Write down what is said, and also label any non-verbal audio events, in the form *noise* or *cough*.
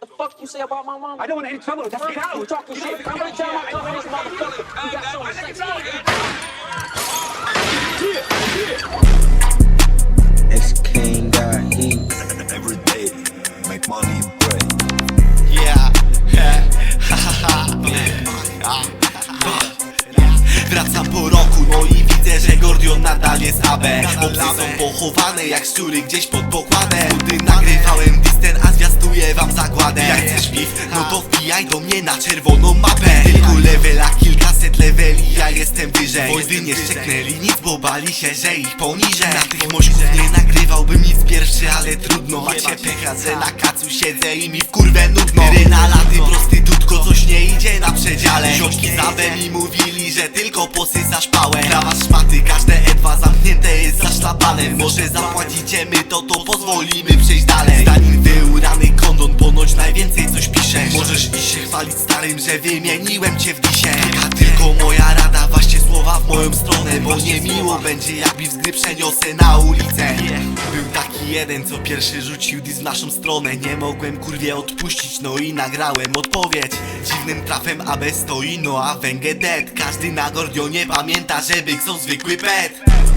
The fuck you say about my mama? I don't want any trouble. Just get You out. talking shit? I'm gonna tell my cousin this motherfucker. You got. Ex King got heat. Every day, make money, pray. Yeah. *laughs* Wracam po roku, no i widzę, że Gordion nadal jest AB Obcy są pochowane jak szczury gdzieś pod pokładem Gdy nagrywałem wam zagładę Jak chcesz piw, no to wbijaj do mnie na czerwoną mapę. Tylko levela, kilkaset leveli, ja jestem wyżej. Wojdy nie szczeknęli nic, bo bali się, że ich poniżej. Na tych mośków nie nagrywałbym nic pierwszy, ale trudno. Macie pecha, że na kacu siedzę i mi w kurwę nudno. Rena laty, prostytutko, coś nie idzie na przedziale. Ziomki za mi mówili, że tylko posysasz pałę Krawa szmaty, każde E2 zamknięte jest zaszlapanem Może zapłacicie my to, to pozwolimy przejść dalej ponoć najwięcej coś piszesz. Możesz iść się chwalić starym, że wymieniłem cię w disie Taka tylko moja rada, właśnie słowa w moją stronę Bo nie miło będzie, jak z gry przeniosę na ulicę. Był taki jeden, co pierwszy rzucił dis w naszą stronę. Nie mogłem kurwie odpuścić, no i nagrałem odpowiedź. Dziwnym trafem AB stoi, no a węgę dead. Każdy na Gordionie pamięta, że byk są zwykły pet